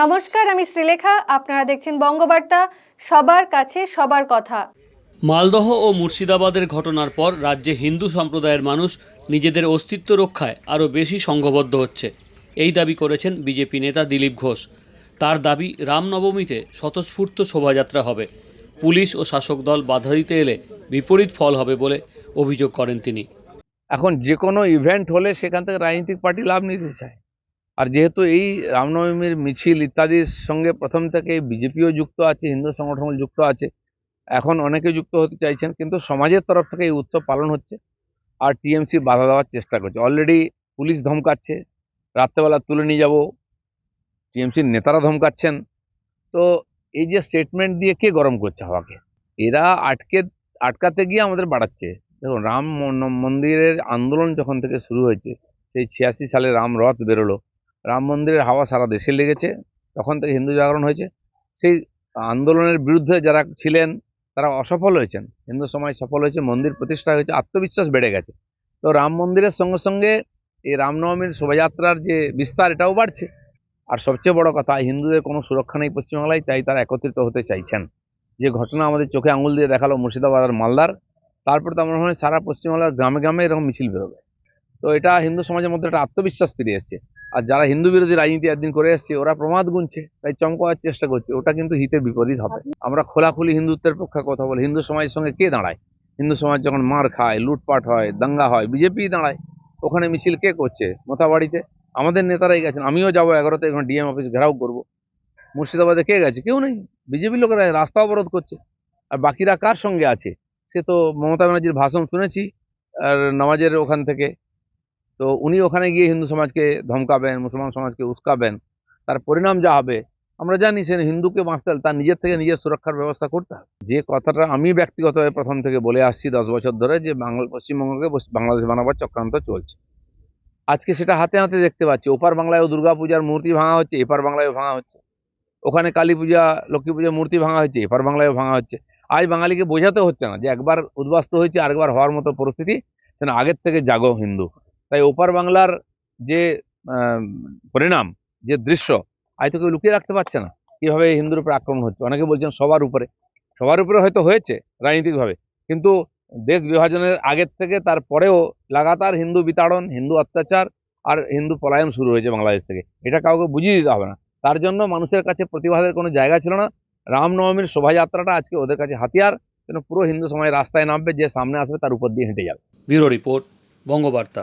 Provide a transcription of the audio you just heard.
নমস্কার আমি শ্রীলেখা। আপনারা দেখছেন বঙ্গবার্তা। সবার কাছে সবার কথা। মালদহ ও মুর্শিদাবাদের ঘটনার পর রাজ্যে হিন্দু সম্প্রদায়ের মানুষ নিজেদের অস্তিত্ব রক্ষায় আরও বেশি সংঘবদ্ধ হচ্ছে। এই দাবি করেছেন বিজেপি নেতা দিলীপ ঘোষ। তার দাবি রামনবমীতে স্বতঃস্ফূর্ত শোভাযাত্রা হবে। পুলিশ ও শাসক দল বাধা দিতে এলে বিপরীত ফল হবে বলে অভিযোগ করেন তিনি। এখন যে কোনো ইভেন্ট হলে সেখান থেকে রাজনৈতিক পার্টি লাভ নিতে চায়। আর যেহেতু এই রামনবমীর মিছিল ইত্যাদির সঙ্গে প্রথম থেকে বিজেপিও যুক্ত আছে, হিন্দু সংগঠন যুক্ত আছে, এখন অনেকে যুক্ত হতে চাইছেন, কিন্তু সমাজের তরফ থেকে এই উৎসব পালন হচ্ছে আর টিএমসি বাধা দেওয়ার চেষ্টা করছে। অলরেডি পুলিশ ধমকাচ্ছে, রাত্রেবেলা তুলে নিয়ে যাব, টিএমসির নেতারা ধমকাচ্ছেন। তো এই যে স্টেটমেন্ট দিয়ে কে গরম করছে হাওয়াকে? এরা আটকে, আটকাতে গিয়ে আমাদের বাড়াচ্ছে। দেখুন, রাম মন- মন্দিরের আন্দোলন যখন থেকে শুরু হয়েছে, সেই ছিয়াশি সালে রাম রথ বেরোলো। রাম মন্দিরের হাওয়া সারা দেশে লেগেছে। তখন থেকে হিন্দু জাগরণ হয়েছে। সেই আন্দোলনের বিরুদ্ধে যারা ছিলেন, তারা অসফল হয়েছেন। হিন্দু সমাজ সফল হয়েছে, মন্দির প্রতিষ্ঠা হয়েছে, আত্মবিশ্বাস বেড়ে গেছে। তো রাম মন্দিরের সঙ্গে সঙ্গে এই রামনবমীর শোভাযাত্রার যে বিস্তার, এটাও বাড়ছে। আর সবচেয়ে বড় কথা, হিন্দুদের কোনো সুরক্ষা নেই পশ্চিমবাংলায়, তাই তারা একত্রিত হতে চাইছেন। যে ঘটনা আমাদের চোখে আঙুল দিয়ে দেখাল মুর্শিদাবাদ আর মালদার, তারপর তো আমার মনে হয় সারা পশ্চিমবাংলার গ্রামে গ্রামে এরকম মিছিল বেরোবে। তো এটা হিন্দু সমাজের মধ্যে একটা আত্মবিশ্বাস ফিরে এসছে। আর যারা হিন্দু বিরোধী রাজনীতি একদিন করে এসছে, ওরা প্রমাদ গুনছে, তাই চমকাবার চেষ্টা করছে। ওটা কিন্তু হিতে বিপরীত হবে। আমরা খোলাখুলি হিন্দুত্বের পক্ষে কথা বলি। হিন্দু সমাজের সঙ্গে কে দাঁড়ায়? হিন্দু সমাজ যখন মার খায়, লুটপাট হয়, দাঙ্গা হয় বিজেপি দাঁড়ায়, ওখানে মিছিল কে করছে? মোথাবাড়িতে? আমাদের নেতারাই গেছেন, আমিও যাব এগারোতে, এখন ডিএম অফিস ঘেরাও করব। মুর্শিদাবাদে কে গেছে? কেউ নেই। বিজেপি লোকেরা রাস্তা অবরোধ করছে। আর বাকিরা কার সঙ্গে আছে? সে তো মমতা ব্যানার্জির ভাষণ শুনেছি, আর নামাজের ওখান থেকে। তো উনি ওখানে গিয়ে হিন্দু সমাজকে ধমকাবেন, মুসলমান সমাজকে উস্কাবেন, তার পরিণাম যা হবে, আমরা জানি সে হিন্দুকে বাঁচতে তার নিজের থেকে নিজের সুরক্ষার ব্যবস্থা করতে হবে। যে কথাটা আমি ব্যক্তিগতভাবে প্রথম থেকে বলে আসছি দশ বছর ধরে যে বাংলা পশ্চিমবঙ্গকে বাংলাদেশ বানাবার চক্রান্ত চলছে। আজকে সেটা হাতে হাতে দেখতে পাচ্ছি, ওপার বাংলায়ও দুর্গা পূজার মূর্তি ভাঙা হচ্ছে, এপার বাংলায়ও ভাঙা হচ্ছে। ওখানে কালী পূজা, লক্ষ্মী পূজার মূর্তি ভাঙা হচ্ছে, এপার বাংলায়ও ভাঙা হচ্ছে। আজ বাঙালিকে বোঝাতে হচ্ছে না যে একবার উদ্বাস্ত হয়েছে, আরেকবার হওয়ার মতো পরিস্থিতি, যেন আগের থেকে জাগো হিন্দু। তাই ওপার বাংলার যে পরিণাম, যে দৃশ্য, আজ তো কেউ লুকিয়ে রাখতে পারছে না। কীভাবে হিন্দুর উপরে আক্রমণ হচ্ছে? অনেকে বলছেন সবার উপরে। সবার উপরে হয়তো হয়েছে, রাজনৈতিকভাবে। কিন্তু দেশ বিভাজনের আগের থেকে তারপরেও লাগাতার হিন্দু বিতাড়ন, হিন্দু অত্যাচার আর হিন্দু পলায়ন শুরু হয়েছে বাংলাদেশ থেকে। এটা কাউকে বুঝিয়ে দিতে হবে না। তার জন্য মানুষের কাছে প্রতিবাদের কোনো জায়গা ছিল না। রামনবমীর শোভাযাত্রাটা আজকে ওদের কাছে হাতিয়ার। যেন পুরো হিন্দু সমাজ রাস্তায় নামবে, যে সামনে আসবে তার উপর দিয়ে হেঁটে যাবে। Bureau report, Bangabarta.